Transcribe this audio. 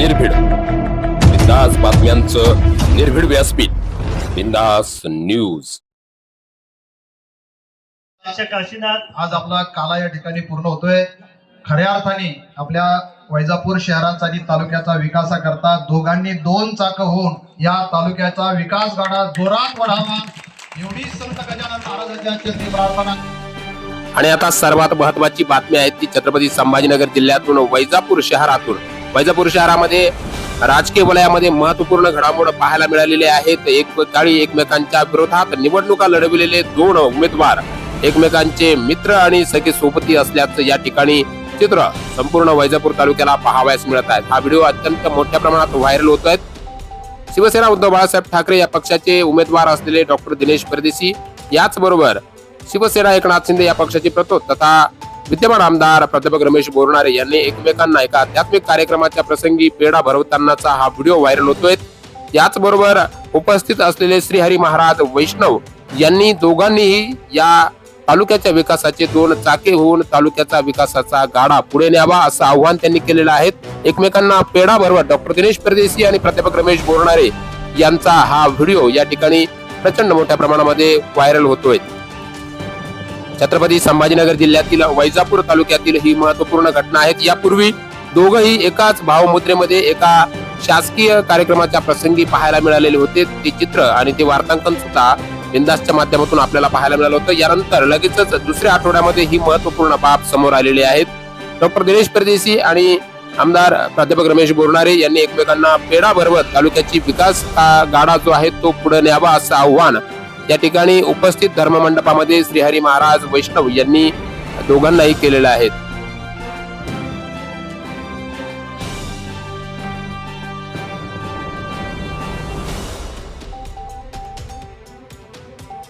निर्भीड. बिंदास बातम्यांचं निर्भीड व्यासपीठ. बिंदास न्यूज. काशीनाथ. आज आपला काला या ठिकाणी पूर्ण होतोय. खऱ्या अर्थाने आपल्या वैजापूर शहराचा आणि तालुक्याचा विकासाकरता दोघांनी दोन चाक होऊन या तालुक्याचा विकास गाडा जोरात वाढावा. एवढी संत गजानन महाराजांच्या चरणी प्रार्थना. आणि आता सर्वात महत्वाची बातमी आहे ती छत्रपती संभाजीनगर जिल्ह्यातून वैजापूर शहरातून. वैजापूर शहरामध्ये राजकीय वलयामध्ये महत्त्वपूर्ण घडामोड पाहायला मिळालेले आहेत. एककाळी एकमेकांच्या विरोधात निवडणुका लढविलेले दोन उमेदवार एकमेकांचे मित्र आणि सखे सोबती असल्याचं या ठिकाणी चित्र संपूर्ण वैजापूर तालुक्याला पाहावयास मिळत आहे. हा व्हिडिओ अत्यंत मोठ्या प्रमाणात व्हायरल होत आहेत शिवसेना उद्धव बाळासाहेब ठाकरे या पक्षाचे उमेदवार असलेले डॉक्टर दिनेश परदेशी याचबरोबर शिवसेना एकनाथ शिंदे या पक्षाचे प्रतोद तथा विद्यमान आमदार प्राध्यापक रमेश बोरणारे यांनी एकमेकांना एका आध्यात्मिक कार्यक्रमाच्या प्रसंगी पेढा भरवतानाचा हा व्हिडिओ व्हायरल होतोय. याचबरोबर उपस्थित असलेले श्रीहरी महाराज वैष्णव यांनी दोघांनीही या तालुक्याच्या विकासाचे दोन चाके होऊन तालुक्याचा विकासाचा गाडा पुढे न्यावा असं आव्हान त्यांनी केलेलं आहे. एकमेकांना पेढा भरवत डॉक्टर दिनेश परदेशी आणि प्राध्यापक रमेश बोरणारे यांचा हा व्हिडिओ या ठिकाणी प्रचंड मोठ्या प्रमाणामध्ये व्हायरल होतोय. छत्रपती संभाजीनगर जिल्ह्यातील वैजापूर तालुक्यातील ही महत्त्वपूर्ण घटना आहेत यापूर्वी दोघही एकाच भावमुद्रेमध्ये एका शासकीय कार्यक्रमाच्या प्रसंगी पाहायला मिळालेले होते. ते चित्र आणि ते वार्तांकन सुद्धा बिंदासच्या माध्यमातून आपल्याला पाहायला मिळालं होतं. यानंतर लगेचच दुसऱ्या आठवड्यामध्ये ही महत्त्वपूर्ण बाब समोर आलेली आहेत डॉक्टर दिनेश परदेशी आणि आमदार प्राध्यापक रमेश बोरणारे यांनी एकमेकांना पेढा भरवत तालुक्याची विकास गाडा जो आहे तो पुढे न्यावा असं आव्हान या ठिकाणी उपस्थित धर्ममंडपामध्ये श्रीहरी महाराज वैष्णव यांनी दोघांनाही केलेलं आहे.